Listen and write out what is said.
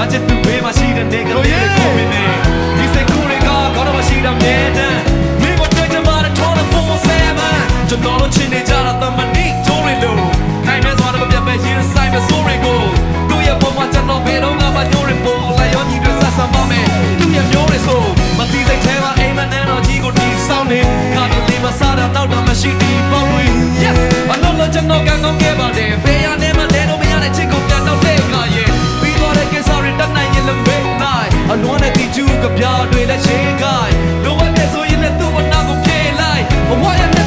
ငါချစ်သူဘေးမှာရှိတဲ့နေကလေးတွေကုန်မင်းနဲ့ဒီစိတ်ကူးတွေကကောင်းတော့မရှိတာမြဲတမ်းမင်းကိုတွေ့ချင်မှတော့24/7ကျွန်တော်တို့ချင်နေကြတာသမဏိတိုးရလို့နိုင်နေသွားတော့ပြပဲရင်ဆိုင်မဆိုးရကိုသူ့ရဲ့ပုံမှာကျွန်တော်ဘယ်တော့မှမညိုးရပေါ်လိုက်ရောညီတွေဆက်ဆံပါမယ်သူ့ရဲ့မျိုးတွေဆိုမတိစိတ်ထဲမှာအိမ်မနဲ့တော့ကြီးကိုတီးဆောင်နေကားလေးမစားတော့တော့မရှိတီ ကပြားတွေနဲ့ချိန်ကိုင်လိုအပ်တဲ့ဆိုရင်လည်းသူ့အနာကိုပြေးလိုက်ဘဝရဲ့